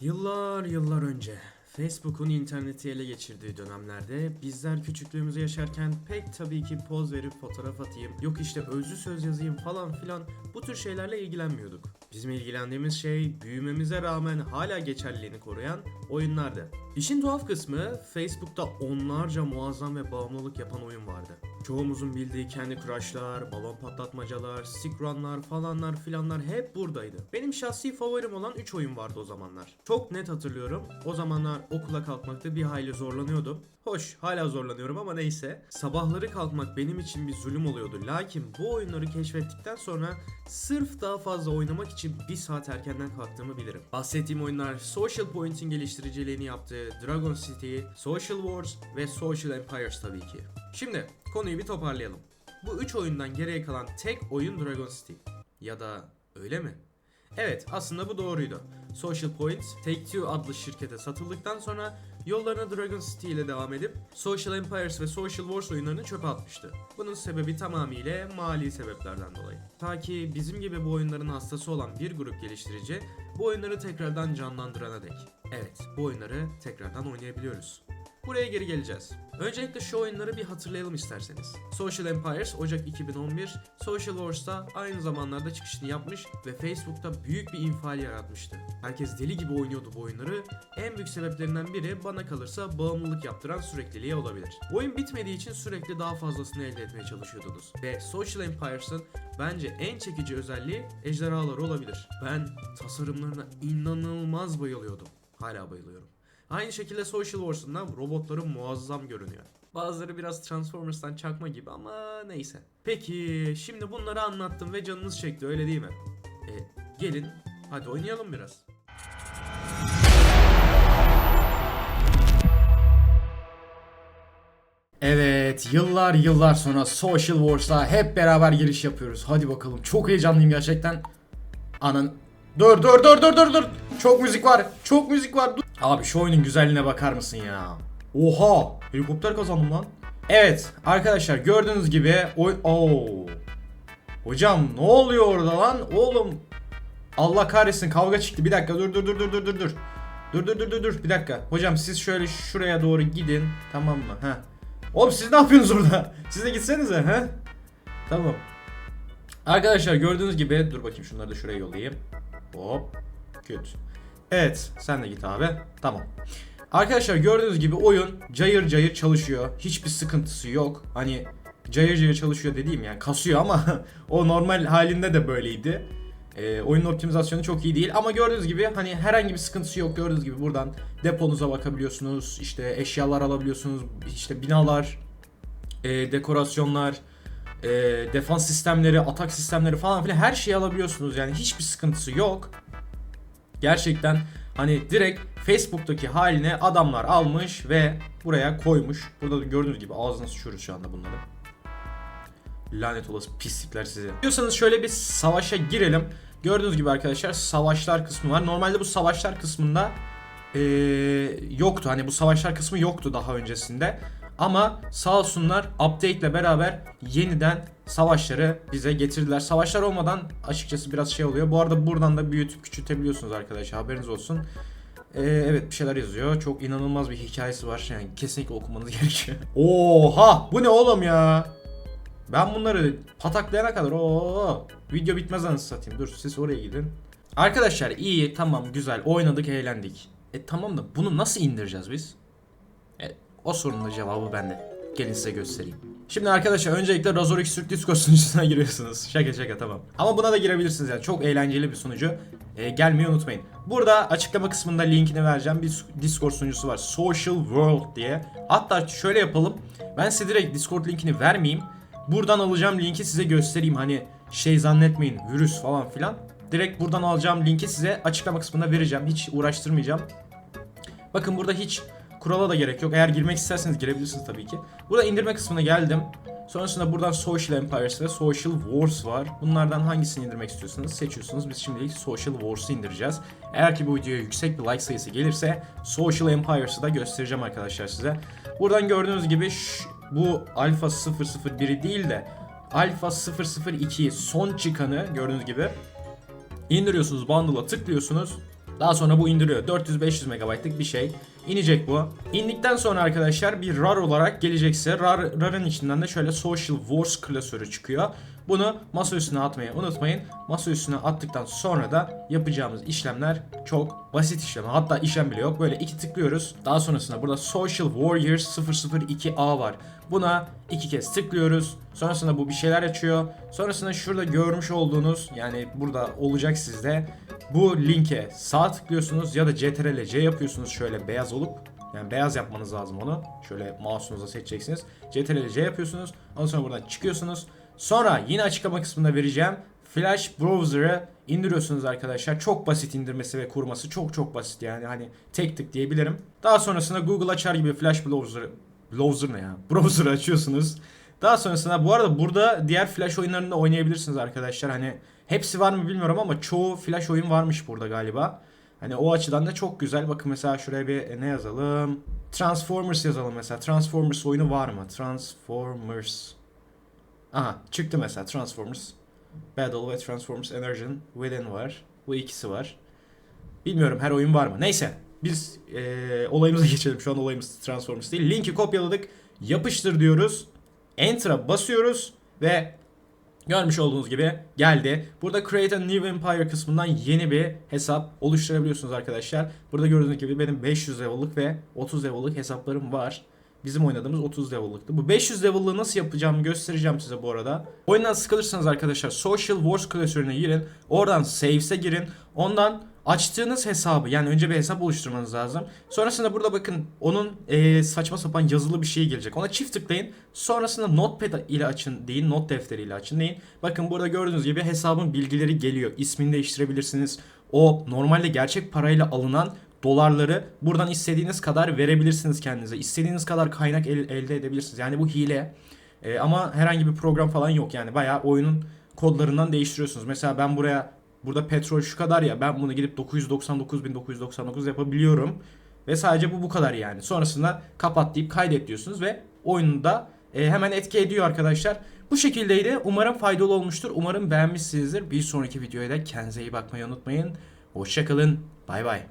Yıllar yıllar önce Facebook'un interneti ele geçirdiği dönemlerde bizler küçüklüğümüzü yaşarken pek tabii ki poz verip fotoğraf atayım, yok işte özlü söz yazayım falan filan bu tür şeylerle ilgilenmiyorduk. Bizim ilgilendiğimiz şey büyümemize rağmen hala geçerliliğini koruyan oyunlardı. İşin tuhaf kısmı Facebook'ta onlarca muazzam ve bağımlılık yapan oyun vardı. Çoğumuzun bildiği Candy Crush'lar, balon patlatmacalar, stick run'lar falanlar filanlar hep buradaydı. Benim şahsi favorim olan 3 oyun vardı o zamanlar. Çok net hatırlıyorum. O zamanlar okula kalkmakta bir hayli zorlanıyordum. Hoş hala zorlanıyorum ama neyse. Sabahları kalkmak benim için bir zulüm oluyordu. Lakin bu oyunları keşfettikten sonra sırf daha fazla oynamak için bir saat erkenden kalktığımı bilirim. Bahsettiğim oyunlar Social Point'in geliştiriciliğini yaptığı Dragon City, Social Wars ve Social Empires tabii ki. Şimdi konuyu bir toparlayalım. Bu üç oyundan geriye kalan tek oyun Dragon City. Ya da öyle mi? Evet aslında bu doğruydu. Social Point, Take-Two adlı şirkete satıldıktan sonra yollarına Dragon City ile devam edip Social Empires ve Social Wars oyunlarını çöpe atmıştı. Bunun sebebi tamamıyla mali sebeplerden dolayı. Ta ki bizim gibi bu oyunların hastası olan bir grup geliştirici bu oyunları tekrardan canlandırana dek. Evet bu oyunları tekrardan oynayabiliyoruz. Buraya geri geleceğiz. Öncelikle şu oyunları bir hatırlayalım isterseniz. Social Empires Ocak 2011, Social Wars'ta aynı zamanlarda çıkışını yapmış ve Facebook'ta büyük bir infial yaratmıştı. Herkes deli gibi oynuyordu bu oyunları. En büyük sebeplerinden biri bana kalırsa bağımlılık yaptıran sürekliliği olabilir. Oyun bitmediği için sürekli daha fazlasını elde etmeye çalışıyordunuz. Ve Social Empires'ın bence en çekici özelliği ejderhaları olabilir. Ben tasarımlarına inanılmaz bayılıyordum. Hala bayılıyorum. Aynı şekilde Social Wars'ında robotları muazzam görünüyor. Bazıları biraz Transformers'tan çakma gibi ama neyse. Peki şimdi bunları anlattım ve canınız çekti öyle değil mi? E, gelin hadi oynayalım biraz. Evet, yıllar yıllar sonra Social Wars'a hep beraber giriş yapıyoruz. Hadi bakalım. Çok heyecanlıyım gerçekten. Anan Dur dur dur dur dur dur. Çok müzik var. Çok müzik var. Dur. Abi şu oyunun güzelliğine bakar mısın ya? Oha! Helikopter kazandım lan. Evet arkadaşlar gördüğünüz gibi oy Oo. Hocam ne oluyor orada lan? Oğlum Allah kahretsin kavga çıktı. Bir dakika dur dur dur dur dur dur dur. Dur dur dur dur dur bir dakika. Hocam siz şöyle şuraya doğru gidin. Tamam mı? Ha. Oğlum siz ne yapıyorsunuz orada? Siz de gitsenize ha? Tamam. Arkadaşlar gördüğünüz gibi dur bakayım şunları da şuraya yollayayım. Hop. Kötü. Evet sen de git abi. Tamam. Arkadaşlar gördüğünüz gibi oyun cayır cayır çalışıyor. Hiçbir sıkıntısı yok. Hani cayır cayır çalışıyor dediğim yani kasıyor ama o normal halinde de böyleydi. Ee, oyunun optimizasyonu çok iyi değil ama gördüğünüz gibi hani herhangi bir sıkıntısı yok. Gördüğünüz gibi buradan deponuza bakabiliyorsunuz. işte eşyalar alabiliyorsunuz. işte binalar, e, dekorasyonlar, e, defans sistemleri, atak sistemleri falan filan her şeyi alabiliyorsunuz. Yani hiçbir sıkıntısı yok. Gerçekten hani direkt Facebook'taki haline adamlar almış ve buraya koymuş. Burada da gördüğünüz gibi ağzına sıçıyoruz şu anda bunları. Lanet olası pislikler size. Diyorsanız şöyle bir savaşa girelim. Gördüğünüz gibi arkadaşlar savaşlar kısmı var. Normalde bu savaşlar kısmında ee, yoktu. Hani bu savaşlar kısmı yoktu daha öncesinde. Ama sağ olsunlar update ile beraber yeniden savaşları bize getirdiler. Savaşlar olmadan açıkçası biraz şey oluyor. Bu arada buradan da büyütüp küçültebiliyorsunuz arkadaşlar haberiniz olsun. Ee, evet bir şeyler yazıyor. Çok inanılmaz bir hikayesi var. Yani kesinlikle okumanız gerekiyor. Oha bu ne oğlum ya? Ben bunları pataklayana kadar o video bitmez anasını satayım. Dur siz oraya gidin. Arkadaşlar iyi tamam güzel oynadık eğlendik. E tamam da bunu nasıl indireceğiz biz? E, o sorunun cevabı bende. Gelin size göstereyim. Şimdi arkadaşlar öncelikle Razorix Türk Discord sunucusuna giriyorsunuz. Şaka şaka tamam. Ama buna da girebilirsiniz yani. Çok eğlenceli bir sunucu. E, gelmeyi unutmayın. Burada açıklama kısmında linkini vereceğim. Bir Discord sunucusu var. Social World diye. Hatta şöyle yapalım. Ben size direkt Discord linkini vermeyeyim. Buradan alacağım linki size göstereyim. Hani şey zannetmeyin virüs falan filan. Direkt buradan alacağım linki size açıklama kısmında vereceğim. Hiç uğraştırmayacağım. Bakın burada hiç kurala da gerek yok. Eğer girmek isterseniz girebilirsiniz tabii ki. Burada indirme kısmına geldim. Sonrasında buradan Social Empires ve Social Wars var. Bunlardan hangisini indirmek istiyorsanız seçiyorsunuz. Biz şimdilik Social Wars'ı indireceğiz. Eğer ki bu videoya yüksek bir like sayısı gelirse Social Empires'ı da göstereceğim arkadaşlar size. Buradan gördüğünüz gibi şş, bu Alpha 001'i değil de Alpha 002 son çıkanı gördüğünüz gibi indiriyorsunuz bundle'a tıklıyorsunuz Daha sonra bu indiriyor. 400-500 MB'lık bir şey. İnecek bu. İndikten sonra arkadaşlar bir RAR olarak gelecekse RAR, RAR'ın içinden de şöyle Social Wars klasörü çıkıyor. Bunu masa üstüne atmayı unutmayın. Masa üstüne attıktan sonra da yapacağımız işlemler çok basit işlem. Hatta işlem bile yok. Böyle iki tıklıyoruz. Daha sonrasında burada Social Warriors 002A var. Buna iki kez tıklıyoruz. Sonrasında bu bir şeyler açıyor. Sonrasında şurada görmüş olduğunuz yani burada olacak sizde bu linke sağ tıklıyorsunuz ya da CTRL C yapıyorsunuz şöyle beyaz olup yani beyaz yapmanız lazım onu. Şöyle mouse'unuza seçeceksiniz. CTRL C yapıyorsunuz. Ondan sonra buradan çıkıyorsunuz. Sonra yine açıklama kısmında vereceğim. Flash Browser'ı indiriyorsunuz arkadaşlar. Çok basit indirmesi ve kurması. Çok çok basit yani hani tek tık diyebilirim. Daha sonrasında Google açar gibi Flash Browser Browser ne ya? Browser'ı açıyorsunuz. Daha sonrasında bu arada burada diğer Flash oyunlarını da oynayabilirsiniz arkadaşlar. Hani hepsi var mı bilmiyorum ama çoğu Flash oyun varmış burada galiba. Hani o açıdan da çok güzel. Bakın mesela şuraya bir ne yazalım? Transformers yazalım mesela. Transformers oyunu var mı? Transformers. Aha çıktı mesela Transformers. Battle ve Transformers Energon Within var. Bu ikisi var. Bilmiyorum her oyun var mı? Neyse. Biz eee, olayımıza geçelim. Şu an olayımız Transformers değil. Linki kopyaladık. Yapıştır diyoruz. Enter'a basıyoruz ve görmüş olduğunuz gibi geldi. Burada Create a New Empire kısmından yeni bir hesap oluşturabiliyorsunuz arkadaşlar. Burada gördüğünüz gibi benim 500 level'lık ve 30 level'lık hesaplarım var. Bizim oynadığımız 30 level'lıktı. Bu 500 level'lığı nasıl yapacağımı göstereceğim size bu arada. Oyundan sıkılırsanız arkadaşlar Social Wars klasörüne girin. Oradan Saves'e girin. Ondan açtığınız hesabı yani önce bir hesap oluşturmanız lazım. Sonrasında burada bakın onun eee, saçma sapan yazılı bir şey gelecek. Ona çift tıklayın. Sonrasında Notepad ile açın deyin. Not defteriyle açın deyin. Bakın burada gördüğünüz gibi hesabın bilgileri geliyor. İsmini değiştirebilirsiniz. O normalde gerçek parayla alınan dolarları buradan istediğiniz kadar verebilirsiniz kendinize. İstediğiniz kadar kaynak el- elde edebilirsiniz. Yani bu hile. Ee, ama herhangi bir program falan yok yani. Bayağı oyunun kodlarından değiştiriyorsunuz. Mesela ben buraya burada petrol şu kadar ya ben bunu gidip 999.999 yapabiliyorum. Ve sadece bu bu kadar yani. Sonrasında kapat deyip kaydet diyorsunuz ve oyunda e, hemen etki ediyor arkadaşlar. Bu şekildeydi. Umarım faydalı olmuştur. Umarım beğenmişsinizdir. Bir sonraki videoya da kendinize iyi bakmayı unutmayın. Hoşçakalın. Bay bay.